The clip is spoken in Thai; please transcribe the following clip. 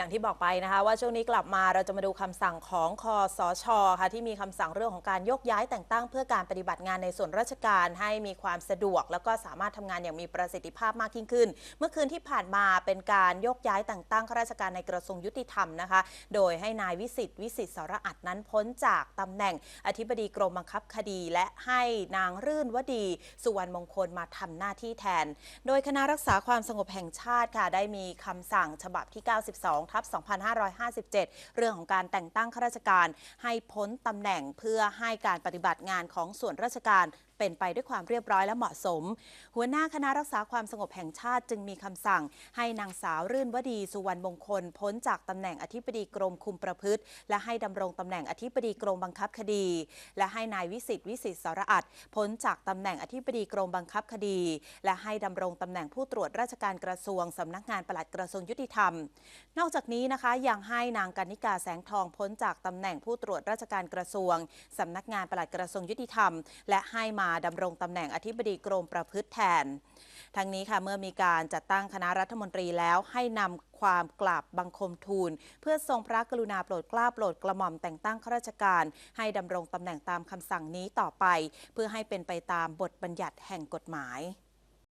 อย่างที่บอกไปนะคะว่าช่วงนี้กลับมาเราจะมาดูคำสั่งของคอสชค่ะที่มีคำสั่งเรื่องของการยกย้ายแต่งตั้ง เพื่อการปฏิบัติงานในส่วนราชการให้มีความสะดวก แล้วก็สามารถทำงานอย่างมีประสิทธิภาพมากยิ่งขึ้น เมื่อคืนที่ผ่านมาเป็นการยกย้ายแต่งตั้งข้าราชการในกระทรวงยุติธรรมนะคะ โดยให้นายวิสิทธิ์วิสิทธิ์สรอัตนั้นพ้นจากตำแหน่งอธิบดีกรมบังคับคดี และให้นางรื่นวดี สุวรรณมงคลมาทำหน้าที่แทน โดยคณะรักษาความสงบแห่งชาติค่ะได้มีคำสั่งฉบับที่ 92ทับ2557 เรื่องของการแต่งตั้งข้าราชการ ให้พ้นตำแหน่งเพื่อให้การปฏิบัติงานของส่วนราชการเป็นไปด้วยความเรียบร้อยและเหมาะสม หัวหน้าคณะรักษาความสงบแห่งชาติจึงมีคำสั่ง ให้นางสาวรื่นวดีสุวรรณมงคล พ้นจากตำแหน่งอธิบดีกรมคุมประพฤติ และให้ดำรงตำแหน่งอธิบดีกรมบังคับคดี และให้นายวิสิทธิ์วิสิทธิ์สรอัตพ้นจากตำแหน่งอธิบดีกรมบังคับคดี และให้ดำรงตำแหน่งผู้ตรวจราชการกระทรวงสำนักงานปลัดกระทรวงยุติธรรม นอกจากนี้นะคะยังให้นางกนิกาแสงทองพ้นจากตำแหน่งผู้ตรวจราชการกระทรวงสำนักงานปลัดกระทรวงยุติธรรม และให้มาดำรงตำแหน่งอธิบดีกรมประพฤติแทนทั้งนี้ค่ะเมื่อมีการจัดตั้งคณะรัฐมนตรีแล้วให้นำความกราบบังคมทูล เพื่อทรงพระกรุณาโปรดเกล้าโปรดกระหม่อมแต่งตั้งข้าราชการ ให้ดำรงตำแหน่งตามคำสั่งนี้ต่อไป เพื่อให้เป็นไปตามบทบัญญัติแห่งกฎหมาย